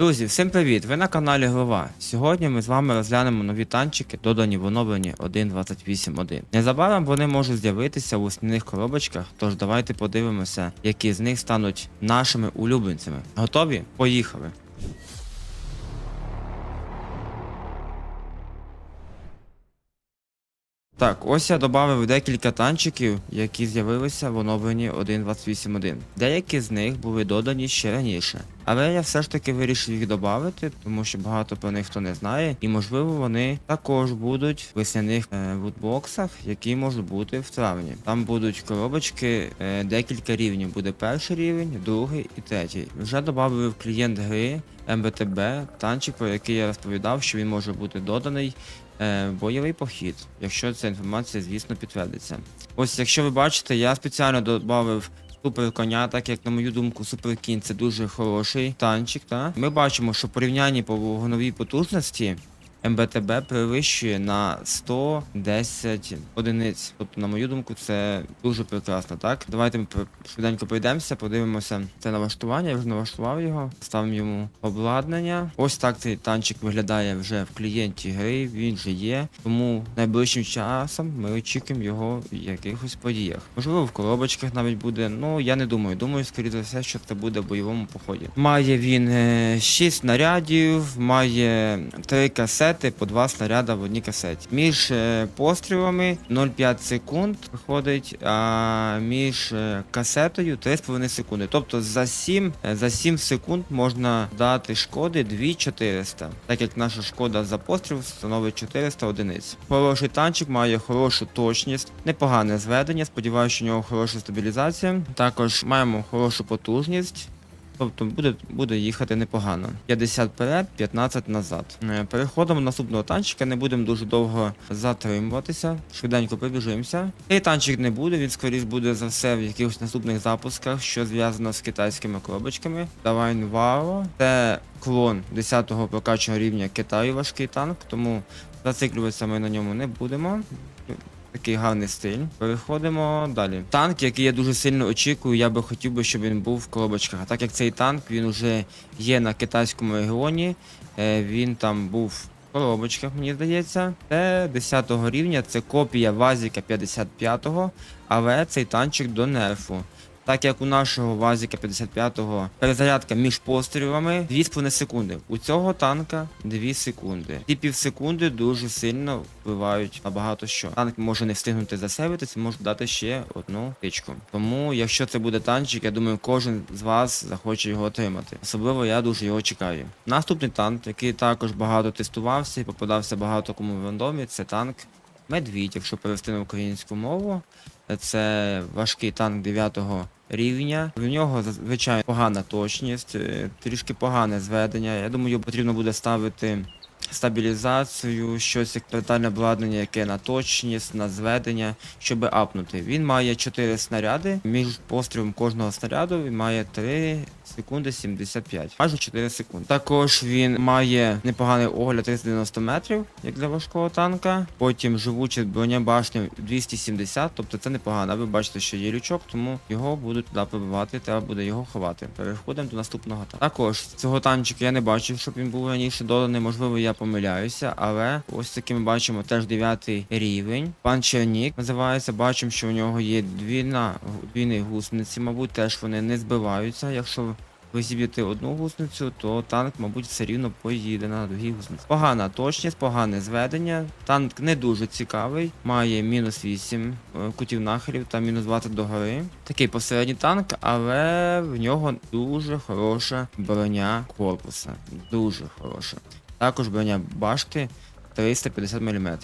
Друзі, всім привіт! Ви на каналі Глава. Сьогодні ми з вами розглянемо нові танчики, додані в оновленні 1.28.1. Незабаром вони можуть з'явитися в основних коробочках, тож давайте подивимося, які з них стануть нашими улюбленцями. Готові? Поїхали! Так, ось я додав декілька танчиків, які з'явилися в оновленні 1.28.1. Деякі з них були додані ще раніше. Але я все ж таки вирішив їх додати, тому що багато про них хто не знає, і можливо вони також будуть в весняних е, лутбоксах, які можуть бути в травні. Там будуть коробочки, е, декілька рівнів. Буде перший рівень, другий і третій. Вже додали в клієнт гри МБТБ танчик, про який я розповідав, що він може бути доданий е, бойовий похід, якщо ця інформація, звісно, підтвердиться. Ось, якщо ви бачите, я спеціально додав супер коня, так як, на мою думку, супер кінь це дуже хороший танчик. Та? Ми бачимо, що порівнянні по вогновій потужності. МБТБ перевищує на 110 одиниць. Тобто, на мою думку, це дуже прекрасно, так? Давайте ми швиденько пройдемося, подивимося це налаштування. Я вже налаштував його, ставимо йому обладнання. Ось так цей танчик виглядає вже в клієнті гри, він же є. Тому найближчим часом ми очікуємо його в якихось подіях. Можливо, в коробочках навіть буде. Ну я не думаю. Думаю, скоріше за все, що це буде в бойовому поході. Має він 6 снарядів, має 3 касети по 2 снаряда в одній касеті. Між е, пострілами 0,5 секунд виходить, а між е, касетою 3,5 секунди. Тобто за 7, е, за 7 секунд можна дати шкоди 2400, так як наша шкода за постріл становить 400 одиниць. Хороший танчик має хорошу точність, непогане зведення. Сподіваюся, що у нього хороша стабілізація. Також маємо хорошу потужність. Тобто буде, буде їхати непогано. 50 вперед, 15 назад. Е, Переходимо до наступного танчика, не будемо дуже довго затримуватися. Швиденько прибіжимося. Цей танчик не буде, він скоріш буде за все в якихось наступних запусках, що зв'язано з китайськими коробочками. Давай Вао. Це клон 10-го прокачаного рівня Китаю важкий танк, тому зациклюватися ми на ньому не будемо. Такий гарний стиль. Переходимо далі. Танк, який я дуже сильно очікую, я би хотів би, щоб він був в коробочках. А так як цей танк він вже є на китайському регіоні, е, він там був в коробочках, мені здається. Це 10 рівня, це копія Вазіка 55-го, але цей танчик до нерфу. Так як у нашого Вазіка 55-го перезарядка між пострілами 2,5 секунди. У цього танка 2 секунди. Ті пів секунди дуже сильно впливають на багато що. Танк може не встигнути засейвитися, може дати ще одну тичку. Тому, якщо це буде танчик, я думаю, кожен з вас захоче його отримати. Особливо я дуже його чекаю. Наступний танк, який також багато тестувався і попадався багато кому в рандомі, це танк Медвідь, якщо перевести на українську мову. Це важкий танк 9 рівня. В нього зазвичай погана точність, е, трішки погане зведення. Я думаю, його потрібно буде ставити стабілізацію, щось як детальне обладнання, яке на точність, на зведення, щоб апнути. Він має 4 снаряди. Між пострілом кожного снаряду він має 3 секунди 75. Майже 4 секунди. Також він має непоганий огляд 390 метрів, як для важкого танка. Потім живучість броня башні 270, тобто це непогано. Ви бачите, що є лючок, тому його будуть туди прибивати, треба буде його ховати. Переходимо до наступного танка. Також цього танчика я не бачив, щоб він був раніше доданий. Можливо, я помиляюся, але ось таки ми бачимо теж 9 рівень. Пан Чернік називається. Бачимо, що у нього є двійна двійні гусениці, мабуть, теж вони не збиваються. Якщо ви зіб'єте одну гусеницю, то танк, мабуть, все рівно поїде на другій гусениці. Погана точність, погане зведення. Танк не дуже цікавий, має мінус 8 е, кутів нахилів та мінус 20 догори. Такий посередній танк, але в нього дуже хороша броня корпуса. Дуже хороша. Також броня башти 350 мм.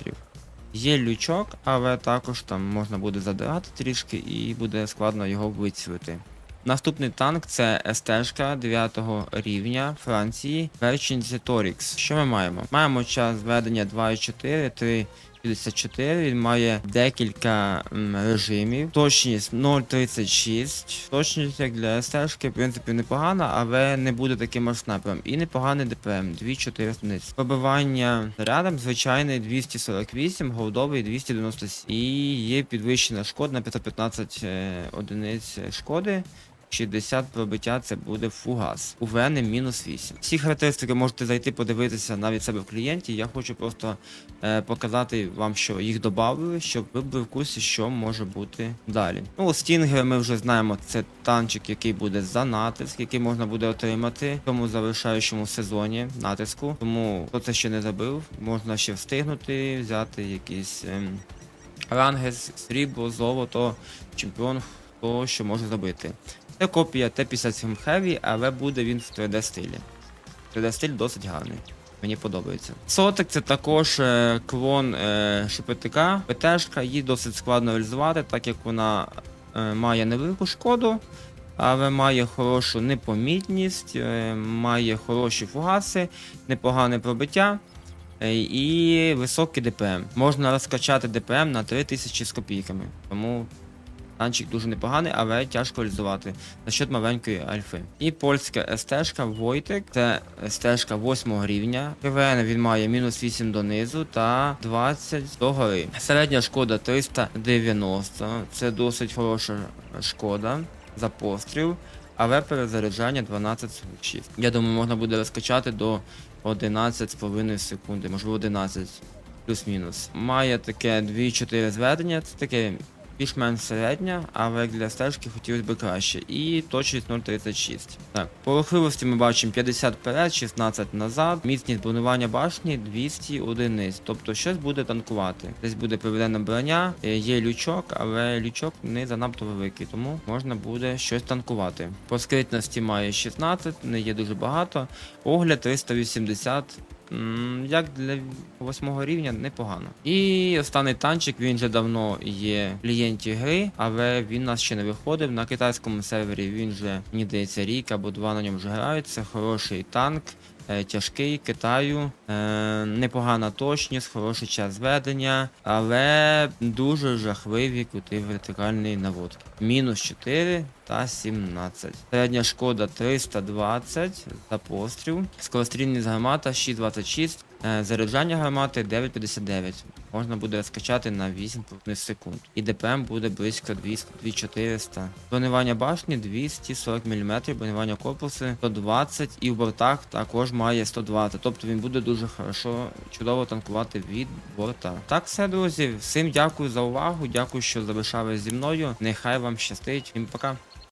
Є лючок, але також там можна буде задирати трішки і буде складно його вицілити. Наступний танк це СТ 9 рівня Франції Vercingetorix. Torix. Що ми маємо? Маємо час зведення 2,4, 3. 54, він має декілька м, режимів. Точність 0.36. Точність як для СТ, в принципі, непогана, але не буде таким снайпером. І непоганий ДПМ 2,4 одиниць. Пробивання рядом звичайний 248, голдовий 297. І є підвищена шкода на 515 е, одиниць шкоди. 60 пробиття це буде фугас. У Вени мінус 8. Всі характеристики можете зайти подивитися навіть себе в клієнті. Я хочу просто е, показати вам, що їх додали, щоб ви були в курсі, що може бути далі. Ну, Стінгер ми вже знаємо, це танчик, який буде за натиск, який можна буде отримати в тому завершаючому сезоні натиску. Тому хто це ще не забив, можна ще встигнути, взяти якісь ем, ранги, срібло, золото, чемпіон, хто що може зробити. Це копія Т-57 Heavy, але буде він в 3D стилі. 3D стиль досить гарний. Мені подобається. Сотик це також е, клон е, ШПТК. ПТшка, її досить складно реалізувати, так як вона е, має невелику шкоду, але має хорошу непомітність, е, має хороші фугаси, непогане пробиття. е, І високий ДПМ. Можна розкачати ДПМ на 3000 з копійками. Тому танчик дуже непоганий, але тяжко реалізувати за счет маленької альфи. І польська СТ-шка Войтек, це СТ-шка 8 рівня. КВН він має мінус 8 донизу та 20 до гори. Середня шкода 390. Це досить хороша шкода за постріл. Але перезаряджання 12,46. Я думаю, можна буде розкачати до 11,5 секунди, можливо 11 плюс-мінус. Має таке 2-4 зведення, це таке більш-менш середня, але як для стежки хотілося б краще. І точність 0,36. Так, по рухливості ми бачимо 50 вперед, 16 назад. Міцність бронювання башні 200 одиниць. Тобто щось буде танкувати. Десь буде приведена броня, е, є лючок, але лючок не занадто великий, тому можна буде щось танкувати. По скритності має 16, не є дуже багато. Огляд 380. Як для восьмого рівня непогано. І останній танчик, він вже давно є в клієнті гри, але він у нас ще не виходив. На китайському сервері він вже, мені здається, рік або два на ньому вже грають. Це хороший танк. е, Тяжкий Китаю, е, непогана точність, хороший час зведення, але дуже жахливі кути вертикальної наводки. Мінус 4 та 17. Середня шкода 320 за постріл. Скорострільність гармата 6,26. Е, Заряджання гармати 9,59. Можна буде скачати на 8 секунд. І ДПМ буде близько 200 2400. Бронювання башні 240 мм, бронювання корпусу 120 і в бортах також має 120. Тобто він буде дуже хорошо, чудово танкувати від борта. Так все, друзі. Всім дякую за увагу. Дякую, що залишались зі мною. Нехай вам щастить. Всім пока.